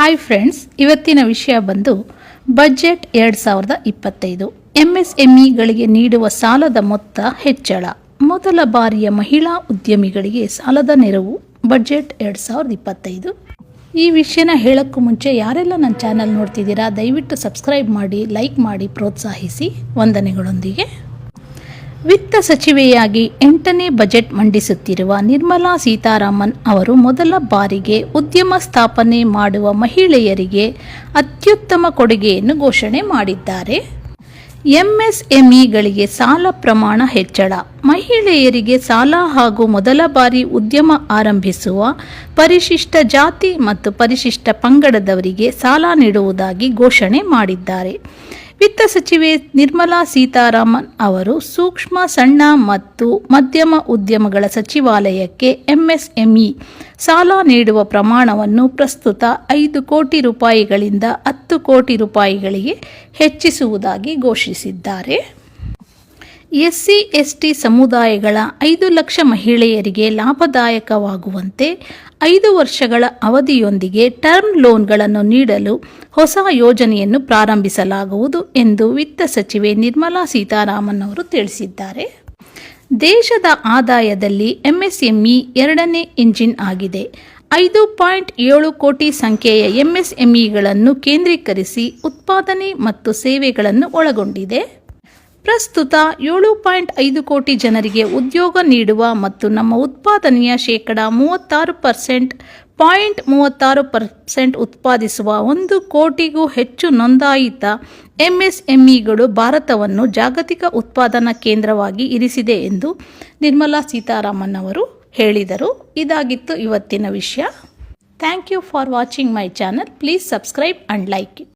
Hi friends ಇವತ್ತಿನ ವಿಷಯ ಬಂದು ಬಜೆಟ್ ಎರಡು ಸಾವಿರದ ಇಪ್ಪತ್ತೈದು. ಎಂಎಸ್ಎಂಇಗಳಿಗೆ ನೀಡುವ ಸಾಲದ ಮೊತ್ತ ಹೆಚ್ಚಳ. ಮೊದಲ ಬಾರಿಯ ಮಹಿಳಾ ಉದ್ಯಮಿಗಳಿಗೆ ಸಾಲದ ನೆರವು ಬಜೆಟ್ ಎರಡು ಸಾವಿರದ ಇಪ್ಪತ್ತೈದು. ಈ ವಿಷಯನ ಹೇಳೋಕ್ಕೂ ಮುಂಚೆ ಯಾರೆಲ್ಲ ನನ್ನ ಚಾನಲ್ ನೋಡ್ತಿದ್ದೀರಾ, ದಯವಿಟ್ಟು ಸಬ್ಸ್ಕ್ರೈಬ್ ಮಾಡಿ ಲೈಕ್ ಮಾಡಿ, ಪ್ರೋತ್ಸಾಹಿಸಿ. ವಂದನೆಗಳೊಂದಿಗೆ. ವಿತ್ತ ಸಚಿವೆಯಾಗಿ ಎಂಟನೇ ಬಜೆಟ್ ಮಂಡಿಸುತ್ತಿರುವ ನಿರ್ಮಲಾ ಸೀತಾರಾಮನ್ ಅವರು ಮೊದಲ ಬಾರಿಗೆ ಉದ್ಯಮ ಸ್ಥಾಪನೆ ಮಾಡುವ ಮಹಿಳೆಯರಿಗೆ ಅತ್ಯುತ್ತಮ ಕೊಡುಗೆಯನ್ನು ಘೋಷಣೆ ಮಾಡಿದ್ದಾರೆ. ಎಂಎಸ್ಎಂಇಗಳಿಗೆ ಸಾಲ ಪ್ರಮಾಣ ಹೆಚ್ಚಳ. ಮಹಿಳೆಯರಿಗೆ ಸಾಲ ಹಾಗೂ ಮೊದಲ ಬಾರಿ ಉದ್ಯಮ ಆರಂಭಿಸುವ ಪರಿಶಿಷ್ಟ ಜಾತಿ ಮತ್ತು ಪರಿಶಿಷ್ಟ ಪಂಗಡದವರಿಗೆ ಸಾಲ ನೀಡುವುದಾಗಿ ಘೋಷಣೆ ಮಾಡಿದ್ದಾರೆ. ವಿತ್ತ ಸಚಿವೆ ನಿರ್ಮಲಾ ಸೀತಾರಾಮನ್ ಅವರು ಸೂಕ್ಷ್ಮ, ಸಣ್ಣ ಮತ್ತು ಮಧ್ಯಮ ಉದ್ಯಮಗಳ ಸಚಿವಾಲಯಕ್ಕೆ ಎಂಎಸ್ಎಂಇ ಸಾಲ ನೀಡುವ ಪ್ರಮಾಣವನ್ನು ಪ್ರಸ್ತುತ ಐದು ಕೋಟಿ ರೂಪಾಯಿಗಳಿಂದ ಹತ್ತು ಕೋಟಿ ರೂಪಾಯಿಗಳಿಗೆ ಹೆಚ್ಚಿಸುವುದಾಗಿ ಘೋಷಿಸಿದ್ದಾರೆ. ಎಸ್ಸಿ, ಎಸ್ಟಿ ಸಮುದಾಯಗಳ ಐದು ಲಕ್ಷ ಮಹಿಳೆಯರಿಗೆ ಲಾಭದಾಯಕವಾಗುವಂತೆ ಐದು ವರ್ಷಗಳ ಅವಧಿಯೊಂದಿಗೆ ಟರ್ಮ್ ಲೋನ್ಗಳನ್ನು ನೀಡಲು ಹೊಸ ಯೋಜನೆಯನ್ನು ಪ್ರಾರಂಭಿಸಲಾಗುವುದು ಎಂದು ವಿತ್ತ ಸಚಿವೆ ನಿರ್ಮಲಾ ಸೀತಾರಾಮನ್ ಅವರು ತಿಳಿಸಿದ್ದಾರೆ. ದೇಶದ ಆದಾಯದಲ್ಲಿ ಎಂಎಸ್ಎಂಇ ಎರಡನೇ ಇಂಜಿನ್ ಆಗಿದೆ. ಐದು ಪಾಯಿಂಟ್ ಏಳು ಕೋಟಿ ಸಂಖ್ಯೆಯ ಎಂಎಸ್ಎಂಇಗಳನ್ನು ಕೇಂದ್ರೀಕರಿಸಿ ಉತ್ಪಾದನೆ ಮತ್ತು ಸೇವೆಗಳನ್ನು ಒಳಗೊಂಡಿದೆ. ಪ್ರಸ್ತುತ ಏಳು ಪಾಯಿಂಟ್ ಐದು ಕೋಟಿ ಜನರಿಗೆ ಉದ್ಯೋಗ ನೀಡುವ ಮತ್ತು ನಮ್ಮ ಉತ್ಪಾದನೆಯ ಶೇಕಡ ಮೂವತ್ತಾರು ಪರ್ಸೆಂಟ್ ಪಾಯಿಂಟ್ ಮೂವತ್ತಾರು ಪರ್ಸೆಂಟ್ ಉತ್ಪಾದಿಸುವ ಒಂದು ಕೋಟಿಗೂ ಹೆಚ್ಚು ನೋಂದಾಯಿತ ಎಂಎಸ್ಎಂಇಗಳು ಭಾರತವನ್ನು ಜಾಗತಿಕ ಉತ್ಪಾದನಾ ಕೇಂದ್ರವಾಗಿ ಇರಿಸಿದೆ ಎಂದು ನಿರ್ಮಲಾ ಸೀತಾರಾಮನ್ ಅವರು ಹೇಳಿದರು. ಇದಾಗಿತ್ತು ಇವತ್ತಿನ ವಿಷಯ. Thank you for watching my channel please subscribe and like